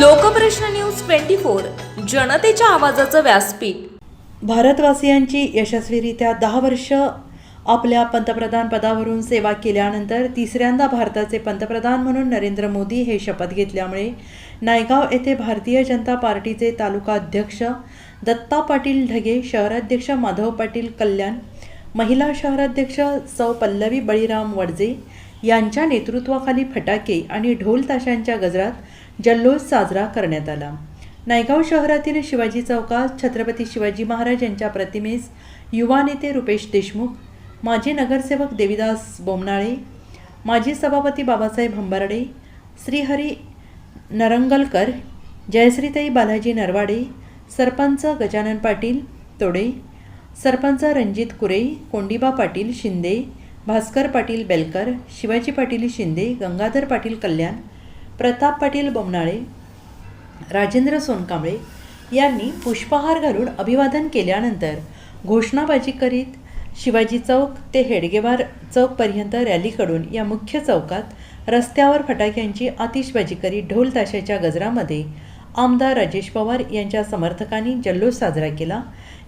Lokprashna news twenty four जनतेच्या आवाजाचं व्यासपीठ. भारतवासियांची यशस्वीरित्या दहा वर्ष आपल्या पंतप्रधान पदावरून सेवा केल्यानंतर तिसऱ्यांदा भारताचे पंतप्रधान म्हणून नरेंद्र मोदी हे शपथ घेतल्यामुळे नायगाव येथे भारतीय जनता पार्टीचे तालुका अध्यक्ष दत्ता पाटील ढगे शहराध्यक्ष माधव पाटील कल्याण महिला शहराध्यक्ष सौ पल्लवी बळीराम वडजे यांच्या नेतृत्वाखाली फटाके आणि ढोल ताशांच्या गजरात जल्लोष साजरा करण्यात आला. नायगाव शहरातील शिवाजी चौकात छत्रपती शिवाजी महाराज यांच्या प्रतिमेस युवा नेते रुपेश देशमुख माजी नगरसेवक देविदास बोमनाळे माजी सभापती बाबासाहेब हंबर्डे श्रीहरी नरंगलकर जयश्रीताई बालाजी नरवाडे सरपंच गजानन पाटील तोडे सरपंच रणजित कुरे कोंडिबा पाटील शिंदे भास्कर पाटील बेलकर शिवाजी पाटील शिंदे गंगाधर पाटील कल्याण प्रताप पाटील बोमनाळे राजेंद्र सोनकांबळे यांनी पुष्पहार घालून अभिवादन केल्यानंतर घोषणाबाजी करीत शिवाजी चौक ते हेडगेवार चौकपर्यंत रॅलीकडून या मुख्य चौकात रस्त्यावर फटाक्यांची आतिषबाजी करीत ढोल ताशाच्या गजरामध्ये आमदार राजेश पवार यांच्या समर्थकांनी जल्लोष साजरा केला.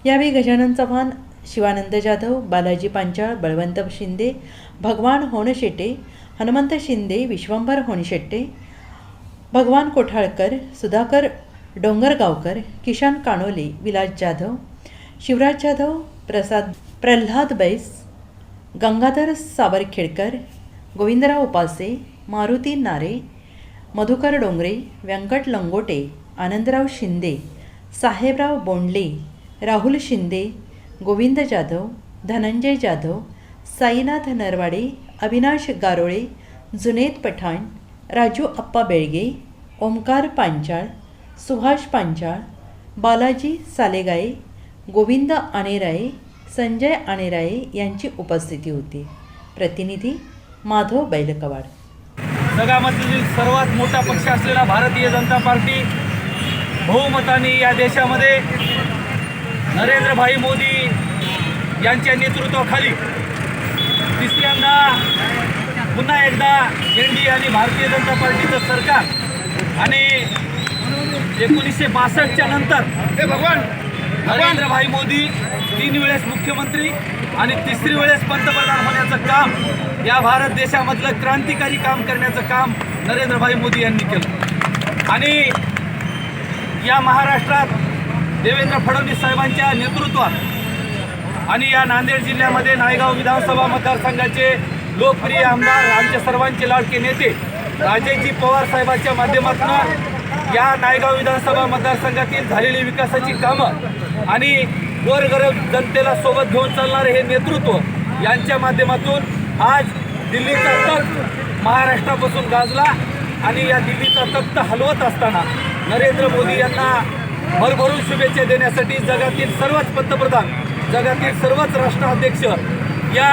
यावेळी गजानन चव्हाण शिवानंद जाधव बालाजी पांचाळ बळवंत शिंदे भगवान होणशेटे हनुमंत शिंदे विश्वंभर होणशेट्टे भगवान कोठाळकर सुधाकर डोंगरगावकर किशन काणोले विलास जाधव शिवराज जाधव प्रसाद प्रल्हाद बैस गंगाधर सावरखेडकर गोविंदराव उपासे मारुती नारे मधुकर डोंगरे व्यंकट लंगोटे आनंदराव शिंदे साहेबराव बोंडले राहुल शिंदे गोविंद जाधव धनंजय जाधव साईनाथ नरवाडे अविनाश गारोळे जुनेद पठाण राजू अप्पा बेळगे ओमकार पांचाळ सुभाष पांचाळ बालाजी सालेगाई गोविंद आणेराये संजय आणेराये यांची उपस्थिती होती. प्रतिनिधी माधव बैलकवाड. जगामधील सर्वात मोठा पक्ष असलेला भारतीय जनता पार्टी बहुमताने या देशामध्ये नरेंद्रभाई मोदी यांच्या नेतृत्वाखाली तिसऱ्यांदा पुन्हा एकदा एन डी आणि भारतीय जनता पार्टीचं सरकार आणि एकोणीसशे बासष्टच्या नंतर हे भगवान. नरेंद्रभाई मोदी तीन वेळेस मुख्यमंत्री आणि तिसरी वेळेस पंतप्रधान होण्याचं काम या भारत देशामधलं क्रांतिकारी काम करण्याचं काम नरेंद्रभाई मोदी यांनी केलं. आणि या महाराष्ट्रात देवेंद्र फडणवीस साहेबांच्या नेतृत्वात आणि या नांदेड जिल्ह्यामध्ये नायगाव विधानसभा मतदारसंघाचे लोकप्रिय आमदार आमच्या सर्वांचे लाडके नेते राजेजी पवार साहेबांच्या माध्यमातून या नायगाव विधानसभा मतदारसंघातील झालेली विकासाची कामं आणि गोरगरब जनतेला सोबत घेऊन चालणारे हे नेतृत्व यांच्या माध्यमातून आज दिल्लीचा तख्त महाराष्ट्रापासून गाजला आणि या दिल्लीचा तख्त हलवत असताना नरेंद्र मोदी यांना भरभरून शुभेच्छा देण्यासाठी जगातील सर्वच पंतप्रधान जगातील सर्वच राष्ट्राध्यक्ष या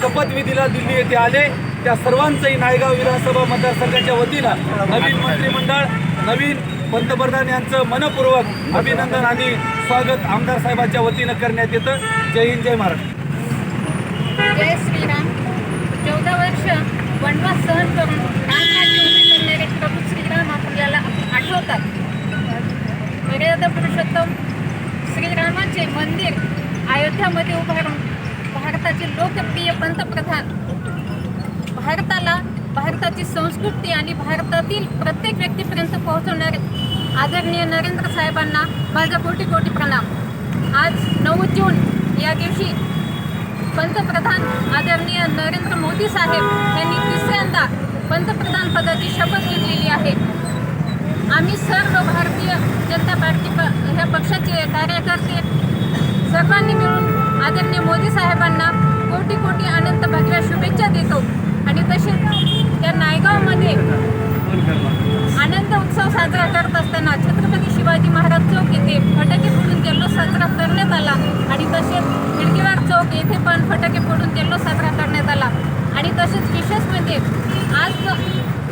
शपथविधीला दिल्ली येथे आले. त्या सर्वांचंही नायगाव विधानसभा मतदारसंघाच्या वतीनं नवीन मंत्रिमंडळ नवीन पंतप्रधान यांचं मनपूर्वक अभिनंदन आणि स्वागत आमदार साहेबांच्या वतीनं करण्यात येतं. जय हिंद जय महाराष्ट्र. जय श्रीराम. चौदा वर्ष वनवास सहन करून पंतप्रधान. भारताला भारताची संस्कृती आणि भारतातील प्रत्येक व्यक्तीपर्यंत पोहोचवणारे आदरणीय नरेंद्र साहेबांना माझा कोटी कोटी प्रणाम. आज नऊ जून या दिवशी पंतप्रधान आदरणीय नरेंद्र मोदी साहेब यांनी तिसऱ्यांदा पंतप्रधान पदाची शपथ घेतलेली आहे. आम्ही सर्व भारतीय जनता पार्टी प ह्या पक्षाचे कार्यकर्ते सर्वांनी मिळून आदरणीय मोदी साहेबांना कोटी कोटी अनंत भगव्या शुभेच्छा देतो. आणि तसेच त्या नायगावमध्ये आनंद उत्सव साजरा करत असताना छत्रपती शिवाजी महाराज चौक येथे फटाके फोडून जल्लोष साजरा करण्यात आला. आणि तसेच खिडकीवार चौक येथे पण फटाके फोडून जल्लोष साजरा करण्यात आला. आणि तसेच विशेष म्हणजे आज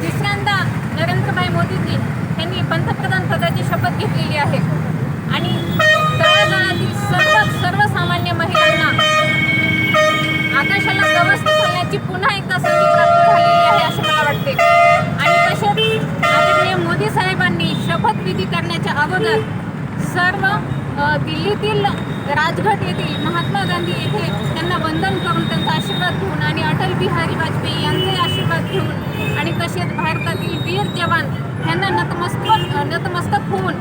तिसऱ्यांदा नरेंद्रभाई मोदीजी यांनी पंतप्रधान पदाची शपथ घेतलेली आहे. आणि तळागाळातील सर्व सर्वसामान्य महिलांना आकाशाला गवसणी खोलण्याची पुन्हा एकदा संधी प्राप्त झालेली आहे असे मला वाटते आणि तसेच आदरणीय मोदी साहेबांनी खरेदी करण्याच्या अगोदर सर्व दिल्लीतील राजघाट येथील महात्मा गांधी येथे त्यांना वंदन करून त्यांचा आशीर्वाद घेऊन आणि अटल बिहारी वाजपेयी यांचे आशीर्वाद घेऊन आणि तसेच भारतातील वीर जवान यांना नतमस्तक नतमस्तक होऊन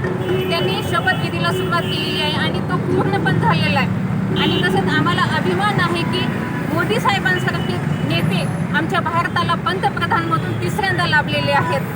त्यांनी शपथविधीला सुरुवात केलेली आहे आणि तो पूर्ण पण झालेला आहे. आणि तसेच आम्हाला अभिमान आहे की मोदी साहेबांसारखे नेते आमच्या भारताला पंतप्रधानमधून तिसऱ्यांदा लाभलेले आहेत.